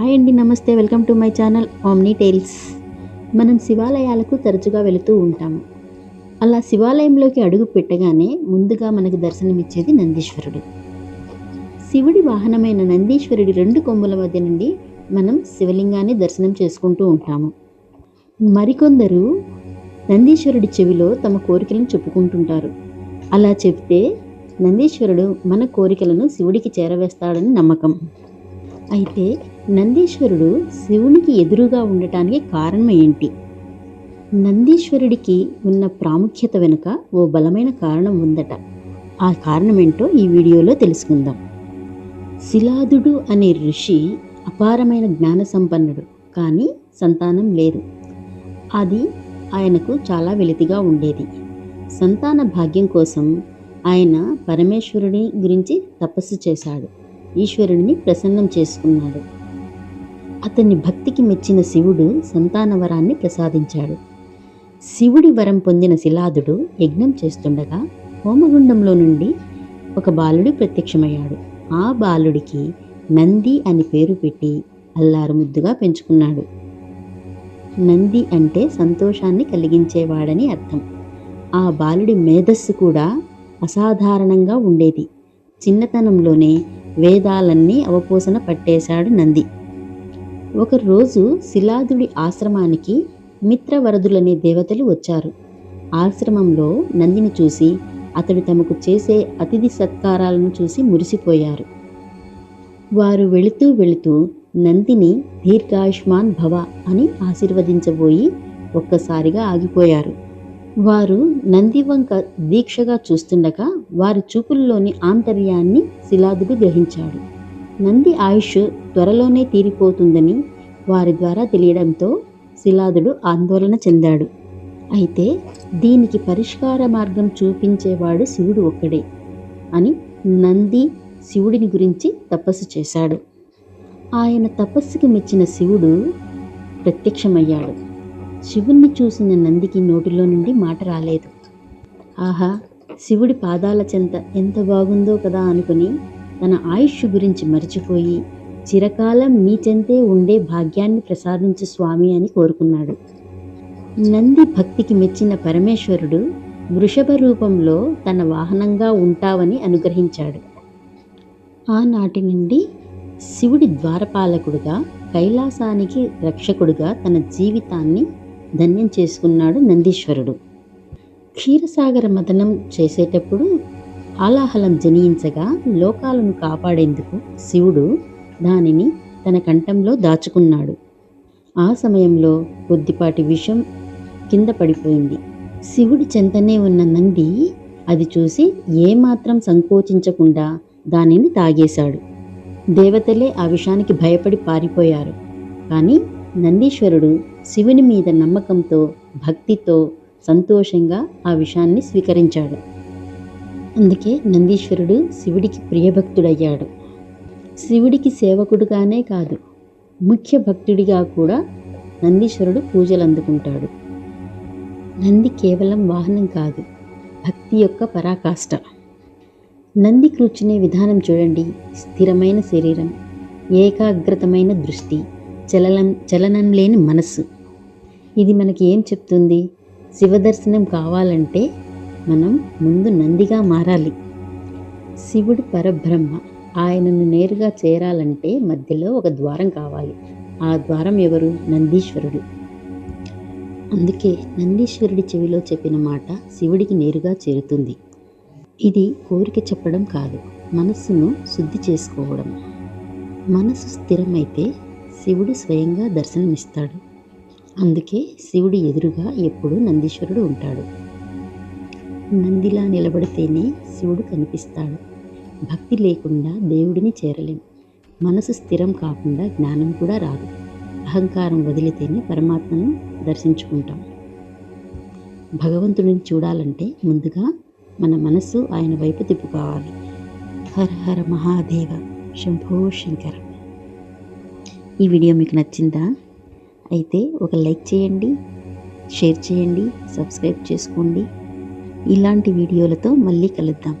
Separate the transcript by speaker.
Speaker 1: Hi అండి నమస్తే. Welcome to my channel Omni tiles. మనం శివాలయాలకు తరచుగా వెళుతూ ఉంటాము అలా శివాలయంలోకి అడుగు పెట్టగానే ముందుగా మనకు దర్శనమిచ్చేది నందీశ్వరుడు. శివుడి వాహనమైన నందీశ్వరుడి రెండు కొమ్ముల మధ్య నుండి మనం శివలింగాన్ని దర్శనం చేసుకుంటూ ఉంటాము. మరికొందరు నందీశ్వరుడి చెవిలో తమ కోరికలను చెప్పుకుంటుంటారు. అలా చెప్తే నందీశ్వరుడు మన కోరికలను శివుడికి చేరవేస్తాడని నమ్మకం. అయితే నందీశ్వరుడు శివునికి ఎదురుగా ఉండటానికి కారణం ఏంటి నందీశ్వరుడికి ఉన్న ప్రాముఖ్యత వెనుక ఓ బలమైన కారణం ఉందట. ఆ కారణం ఏంటో ఈ వీడియోలో తెలుసుకుందాం. శిలాదుడు అనే ఋషి అపారమైన జ్ఞాన సంపన్నుడు కానీ సంతానం లేదు. అది ఆయనకు చాలా వెలితిగా ఉండేది. సంతాన భాగ్యం కోసం ఆయన పరమేశ్వరుడి గురించి తపస్సు చేశాడు. ఈశ్వరుడిని ప్రసన్నం చేసుకున్నాడు. అతని భక్తికి మెచ్చిన శివుడు సంతాన వరాన్ని ప్రసాదించాడు. శివుడి వరం పొందిన శిలాదుడు యజ్ఞం చేస్తుండగా హోమగుండంలో నుండి ఒక బాలుడు ప్రత్యక్షమయ్యాడు. ఆ బాలుడికి నంది అని పేరు పెట్టి అల్లారు ముద్దుగా పెంచుకున్నాడు. నంది అంటే సంతోషాన్ని కలిగించేవాడని అర్థం. ఆ బాలుడి మేధస్సు కూడా అసాధారణంగా ఉండేది. చిన్నతనంలోనే వేదాలన్నీ అవపోసన పట్టేశాడు నంది. ఒకరోజు శిలాదుడి ఆశ్రమానికి మిత్రవరదులనే దేవతలు వచ్చారు. ఆశ్రమంలో నందిని చూసి అతడు తమకు చేసే అతిథి సత్కారాలను చూసి మురిసిపోయారు. వారు వెళుతూ వెళుతూ నందిని దీర్ఘాయుష్మాన్ భవ అని ఆశీర్వదించబోయి ఒక్కసారిగా ఆగిపోయారు. వారు నందివంక దీక్షగా చూస్తుండగా వారి చూపుల్లోని ఆంతర్యాన్ని శిలాదుడు గ్రహించాడు. నంది ఆయుష్ త్వరలోనే తీరిపోతుందని వారి ద్వారా తెలియడంతో శిలాదుడు ఆందోళన చెందాడు. అయితే దీనికి పరిష్కార మార్గం చూపించేవాడు శివుడు ఒక్కడే అని నంది శివుడిని గురించి తపస్సు చేశాడు. ఆయన తపస్సుకి మెచ్చిన శివుడు ప్రత్యక్షమయ్యాడు. శివుణ్ణి చూసిన నందికి నోటిలో నుండి మాట రాలేదు. ఆహా శివుడి పాదాల చెంత ఎంత బాగుందో కదా అనుకుని తన ఆయుష్ గురించి మర్చిపోయి చిరకాలం మీ చెంతే ఉండే భాగ్యాన్ని ప్రసాదించు స్వామి అని కోరుకున్నాడు. నంది భక్తికి మెచ్చిన పరమేశ్వరుడు వృషభ రూపంలో తన వాహనంగా ఉంటావని అనుగ్రహించాడు. ఆనాటి నుండి శివుడి ద్వారపాలకుడుగా కైలాసానికి రక్షకుడుగా తన జీవితాన్ని ధన్యం చేసుకున్నాడు నందీశ్వరుడు. క్షీరసాగర మదనం చేసేటప్పుడు ఆలాహలం జనించగా లోకాలను కాపాడేందుకు శివుడు దానిని తన కంఠంలో దాచుకున్నాడు. ఆ సమయంలో కొద్దిపాటి విషం కింద పడిపోయింది. శివుడి చెంతనే ఉన్న నంది అది చూసి ఏమాత్రం సంకోచించకుండా దానిని తాగేశాడు. దేవతలే ఆ విషానికి భయపడి పారిపోయారు. కానీ నందీశ్వరుడు శివుని మీద నమ్మకంతో భక్తితో సంతోషంగా ఆ విషయాన్ని స్వీకరించాడు. అందుకే నందీశ్వరుడు శివుడికి ప్రియభక్తుడయ్యాడు. శివుడికి సేవకుడుగానే కాదు ముఖ్య భక్తుడిగా కూడా నందీశ్వరుడు పూజలు అందుకుంటాడు నంది కేవలం వాహనం కాదు భక్తి యొక్క పరాకాష్ట. నంది కూర్చునే విధానం చూడండి స్థిరమైన శరీరం ఏకాగ్రతమైన దృష్టి చలనం చలనం లేని మనస్సు. ఇది మనకి ఏం చెప్తుంది? శివదర్శనం కావాలంటే మనం ముందు నందిగా మారాలి. శివుడు పరబ్రహ్మ. ఆయనను నేరుగా చేరాలంటే మధ్యలో ఒక ద్వారం కావాలి. ఆ ద్వారం ఎవరు? నందీశ్వరుడు. అందుకే నందీశ్వరుడి చెవిలో చెప్పిన మాట శివుడికి నేరుగా చేరుతుంది. ఇది కోరిక చెప్పడం కాదు. మనస్సును శుద్ధి చేసుకోవడం. మనసు స్థిరమైతే శివుడు స్వయంగా దర్శనమిస్తాడు. అందుకే శివుడి ఎదురుగా ఎప్పుడూ నందీశ్వరుడు ఉంటాడు. నందిలా నిలబడితేనే శివుడు కనిపిస్తాడు. భక్తి లేకుండా దేవుడిని చేరలేం. మనసు స్థిరం కాకుండా జ్ఞానం కూడా రాదు. అహంకారం వదిలితేనే పరమాత్మను దర్శించుకుంటాం. భగవంతుడిని చూడాలంటే ముందుగా మన మనస్సు ఆయన వైపు తిప్పుకోవాలి. హర హర మహాదేవ శంభో శంకర. ఈ వీడియో మీకు నచ్చిందా? అయితే ఒక లైక్ చేయండి షేర్ చేయండి సబ్స్క్రైబ్ చేసుకోండి. ఇలాంటి వీడియోలతో మళ్ళీ కలుద్దాం.